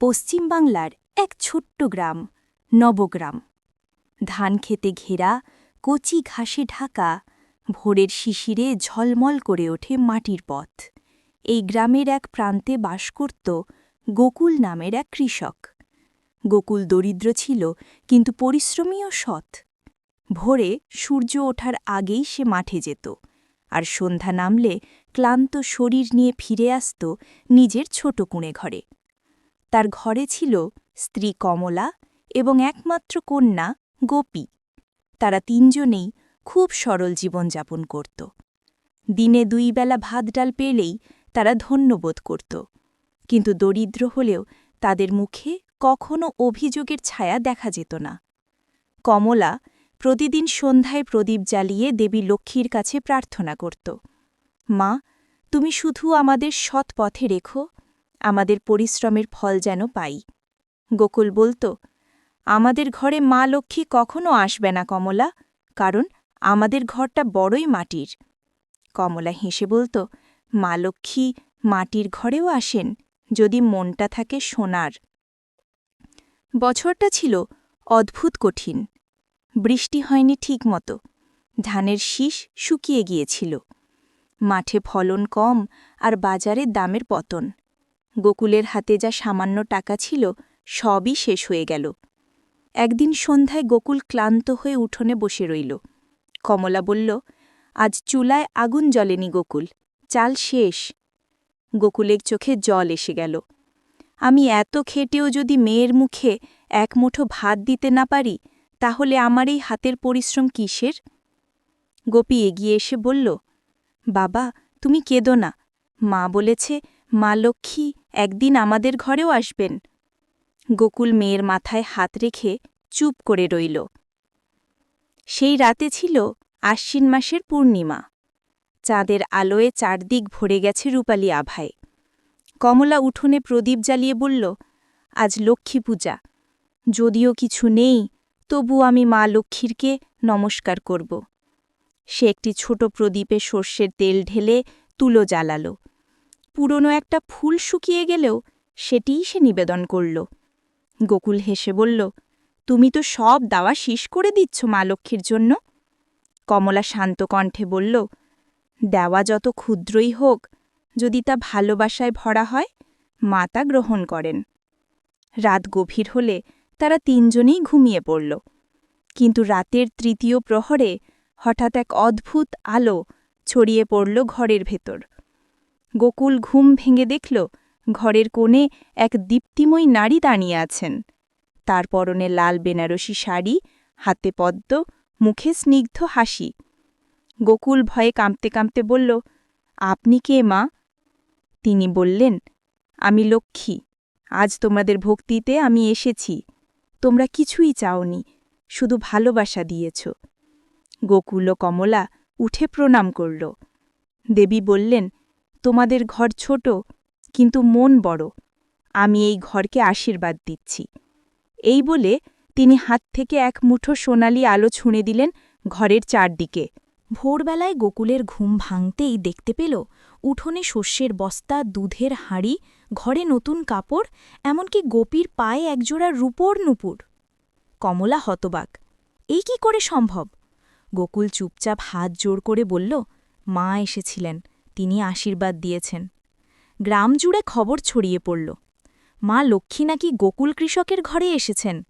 পশ্চিমবাংলার এক ছোট্ট গ্রাম, নবগ্রাম। ধান খেতে ঘেরা, কচি ঘাসে ঢাকা, ভোরের শিশিরে ঝলমল করে ওঠে মাটির পথ। এই গ্রামের এক প্রান্তে বাস করত গোকুল নামের এক কৃষক। গোকুল দরিদ্র ছিল, কিন্তু পরিশ্রমী ও সৎ। ভোরে সূর্য ওঠার আগেই সে মাঠে যেত, আর সন্ধ্যা নামলে ক্লান্ত শরীর নিয়ে ফিরে আসত নিজের ছোট কুঁড়ে ঘরে। তার ঘরে ছিল স্ত্রী কমলা এবং একমাত্র কন্যা গোপী। তারা তিনজনেই খুব সরল জীবনযাপন করত। দিনে দুই বেলা ভাত ডাল পেলেই তারা ধন্যবোধ করত। কিন্তু দরিদ্র হলেও তাদের মুখে কখনো অভিযোগের ছায়া দেখা যেত না। কমলা প্রতিদিন সন্ধ্যায় প্রদীপ জ্বালিয়ে দেবী লক্ষ্মীর কাছে প্রার্থনা করত, মা, তুমি শুধু আমাদের সৎ পথে রেখো আমাদের পরিশ্রমের ফল যেন পাই। গোকুল বলত, আমাদের ঘরে মা লক্ষ্মী কখনো আসবে না কমলা, কারণ আমাদের ঘরটা বড়ই মাটির। কমলা হেসে বলত, মা লক্ষ্মী মাটির ঘরেও আসেন, যদি মনটা থাকে সোনার। বছরটা ছিল অদ্ভুত কঠিন। বৃষ্টি হয়নি ঠিকমতো ধানের শীষ শুকিয়ে গিয়েছিল। মাঠে ফলন কম আর বাজারে দামের পতন। গোকুলের হাতে যা সামান্য টাকা ছিল, সবই শেষ হয়ে গেল। একদিন সন্ধ্যায় গোকুল ক্লান্ত হয়ে উঠোনে বসে রইল। কমলা বলল, আজ চুলায় আগুন জ্বলেনি গোকুল চাল শেষ। গোকুলের চোখে জল এসে গেল। আমি এত খেটেও যদি মেয়ের মুখে এক মুঠো ভাত দিতে না পারি, তাহলে আমার এই হাতের পরিশ্রম কিসের? গোপী এগিয়ে এসে বলল, বাবা, তুমি কেঁদো না। মা বলেছে, মা লক্ষ্মী একদিন আমাদের ঘরেও আসবেন। গোকুল মেয়ের মাথায় হাত রেখে চুপ করে রইল। সেই রাতে ছিল আশ্বিন মাসের পূর্ণিমা। চাঁদের আলোয় চারদিক ভরে গেছে রূপালী আভায়। কমলা উঠোনে প্রদীপ জ্বালিয়ে বলল, আজ লক্ষ্মী পূজা। যদিও কিছু নেই, তবু আমি মা লক্ষ্মীরকে নমস্কার করব। সে একটি ছোট প্রদীপে সর্ষের তেল ঢেলে তুলো জ্বালালো। পুরনো একটা ফুল শুকিয়ে গেলেও সেটিই সে নিবেদন করল। গোকুল হেসে বলল, তুমি তো সব দাওয়া শীষ করে দিচ্ছ মা লক্ষ্মীর জন্য? কমলা শান্ত কণ্ঠে বলল, দেওয়া যত ক্ষুদ্রই হোক, যদি তা ভালোবাসায় ভরা হয়, মা তা গ্রহণ করেন। রাত গভীর হলে তারা তিনজনেই ঘুমিয়ে পড়ল। কিন্তু রাতের তৃতীয় প্রহরে হঠাৎ এক অদ্ভুত আলো ছড়িয়ে পড়ল ঘরের ভেতর। গোকুল ঘুম ভেঙে দেখল ঘরের কোণে এক দীপ্তিময়ী নারী দাঁড়িয়ে আছেন। তার পরনে লাল বেনারসি শাড়ি, হাতে পদ্ম, মুখে স্নিগ্ধ হাসি। গোকুল ভয়ে কাঁপতে কাঁপতে বলল, আপনি কে মা? তিনি বললেন, আমি লক্ষ্মী। আজ তোমাদের ভক্তিতে আমি এসেছি। তোমরা কিছুই চাওনি, শুধু ভালোবাসা দিয়েছ। গোকুল ও কমলা উঠে প্রণাম করল। দেবী বললেন তোমাদের ঘর ছোট, কিন্তু মন বড়। আমি এই ঘরকে আশীর্বাদ দিচ্ছি। এই বলে তিনি হাত থেকে এক মুঠো সোনালি আলো ছুঁড়ে দিলেন ঘরের চারদিকে। ভোরবেলায় গোকুলের ঘুম ভাঙতেই দেখতে পেল, উঠোনে শস্যের বস্তা, দুধের হাঁড়ি, ঘরে নতুন কাপড়, এমনকি গোপীর পায়ে একজোড়া রূপোর নুপুর। কমলা হতবাক এই কি করে সম্ভব? গোকুল চুপচাপ হাত জোর করে বলল, মা এসেছিলেন। তিনি আশীর্বাদ দিয়েছেন। গ্রাম জুড়ে খবর ছড়িয়ে পড়ল। মা লক্ষ্মী নাকি গোকুল কৃষকের ঘরে এসেছেন?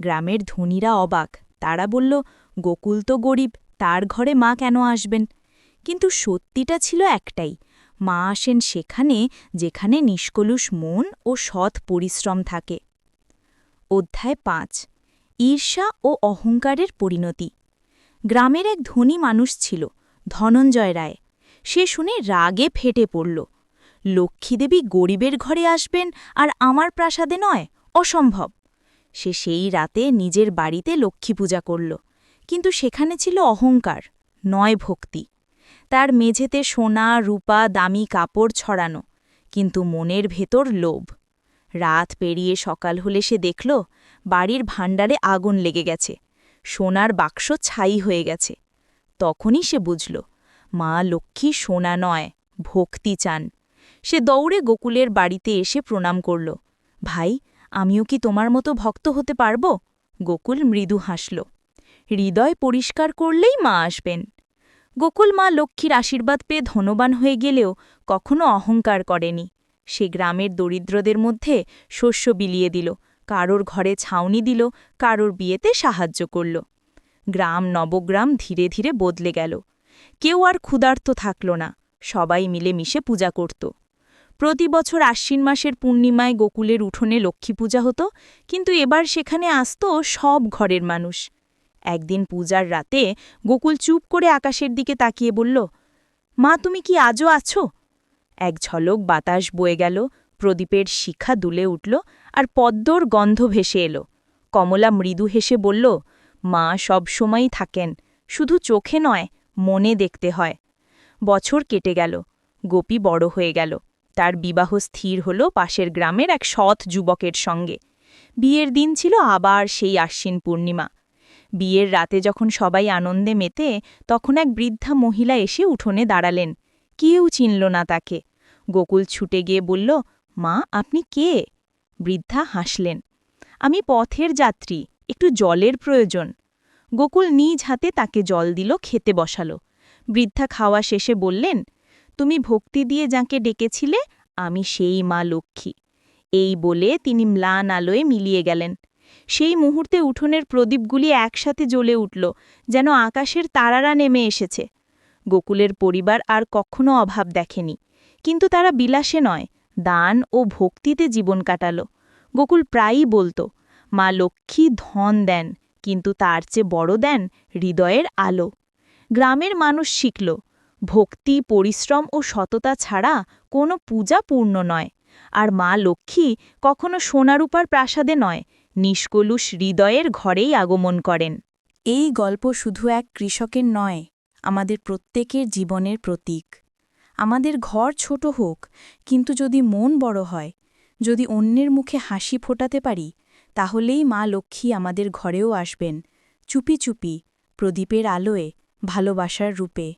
গ্রামের ধনীরা অবাক। তারা বলল, গোকুল তো গরিব, তার ঘরে মা কেন আসবেন? কিন্তু সত্যিটা ছিল একটাই। মা আসেন সেখানে যেখানে নিষ্কলুষ মন ও সৎ পরিশ্রম থাকে। অধ্যায় পাঁচ। ঈর্ষা ও অহংকারের পরিণতি। গ্রামের এক ধনী মানুষ ছিল, ধনঞ্জয় রায়। সে শুনে রাগে ফেটে পড়ল। লক্ষ্মীদেবী গরিবের ঘরে আসবেন আর আমার প্রাসাদে নয়, অসম্ভব। সে সেই রাতে নিজের বাড়িতে লক্ষ্মী পূজা করল, কিন্তু সেখানে ছিল অহংকার, নয় ভক্তি। তার মেঝেতে সোনা, রূপা, দামি কাপড় ছড়ানো, কিন্তু মনের ভেতর লোভ। রাত পেরিয়ে সকাল হলে সে দেখল, বাড়ির ভাণ্ডারে আগুন লেগে গেছে, সোনার বাক্স ছাই হয়ে গেছে। তখনই সে বুঝল মা লক্ষ্মী সোনা নয়, ভক্তি চান। সে দৌড়ে গোকুলের বাড়িতে এসে প্রণাম করল। ভাই, আমিও কি তোমার মতো ভক্ত হতে পারব? গোকুল মৃদু হাসল। হৃদয় পরিষ্কার করলেই মা আসবেন। গোকুল মা লক্ষ্মীর আশীর্বাদ পেয়ে ধনবান হয়ে গেলেও কখনো অহংকার করেনি। সে গ্রামের দরিদ্রদের মধ্যে শস্য বিলিয়ে দিল, কারোর ঘরে ছাউনি দিল, কারোর বিয়েতে সাহায্য করল। গ্রাম নবগ্রাম ধীরে ধীরে বদলে গেল। কেউ আর ক্ষুধার্ত থাকল না, সবাই মিলে মিশে পূজা করত। প্রতি বছর আশ্বিন মাসের পূর্ণিমায় গোকুলের উঠোনে লক্ষ্মী পূজা হতো, কিন্তু এবার সেখানে আসত সব ঘরের মানুষ। একদিন পূজার রাতে গোকুল চুপ করে আকাশের দিকে তাকিয়ে বলল, মা, তুমি কি আজও আছো? এক ঝলক বাতাস বয়ে গেল, প্রদীপের শিখা দুলে উঠল আর পদ্মর গন্ধ ভেসে এলো। কমলা মৃদু হেসে বলল, মা সব সময়ই থাকেন, শুধু চোখে নয় মনে দেখতে হয়। বছর কেটে গেল। গোপী বড় হয়ে গেল। তার বিবাহ স্থির হল পাশের গ্রামের এক সৎ যুবকের সঙ্গে। বিয়ের দিন ছিল আবার সেই আশ্বিন পূর্ণিমা। বিয়ের রাতে যখন সবাই আনন্দে মেতে, তখন এক বৃদ্ধা মহিলা এসে উঠোনে দাঁড়ালেন। কেউ চিনল না তাকে। গোকুল ছুটে গিয়ে বলল, মা, আপনি কে? বৃদ্ধা হাসলেন, আমি পথের যাত্রী। একটু জলের প্রয়োজন। গোকুল নিজ হাতে তাকে জল দিল, খেতে বসালো। বৃদ্ধা খাওয়া শেষে বললেন, তুমি ভক্তি দিয়ে যাকে ডেকেছিলে, আমি সেই মা লক্ষ্মী। এই বলে তিনি ম্লান আলোয় মিলিয়ে গেলেন। সেই মুহূর্তে উঠোনের প্রদীপগুলি একসাথে জ্বলে উঠল, যেন আকাশের তারারা নেমে এসেছে। গোকুলের পরিবার আর কখনো অভাব দেখেনি, কিন্তু তারা বিলাসে নয়, দান ও ভক্তিতে জীবন কাটালো। গোকুল প্রায়ই বলতো, মা লক্ষ্মী ধন দেন কিন্তু তার চেয়ে বড় দেন হৃদয়ের আলো। গ্রামের মানুষ শিখল, ভক্তি, পরিশ্রম ও সততা ছাড়া কোনো পূজা পূর্ণ নয়। আর মা লক্ষ্মী কখনো সোনারূপার প্রাসাদে নয়, নিষ্কলুষ হৃদয়ের ঘরেই আগমন করেন। এই গল্প শুধু এক কৃষকের নয়, আমাদের প্রত্যেকের জীবনের প্রতীক। আমাদের ঘর ছোট হোক, কিন্তু যদি মন বড় হয়, যদি অন্যের মুখে হাসি ফোটাতে পারি তাহলেই মা লক্ষ্মী আমাদের ঘরেও আসবেন। চুপি চুপি প্রদীপের আলোয় ভালোবাসার রূপে।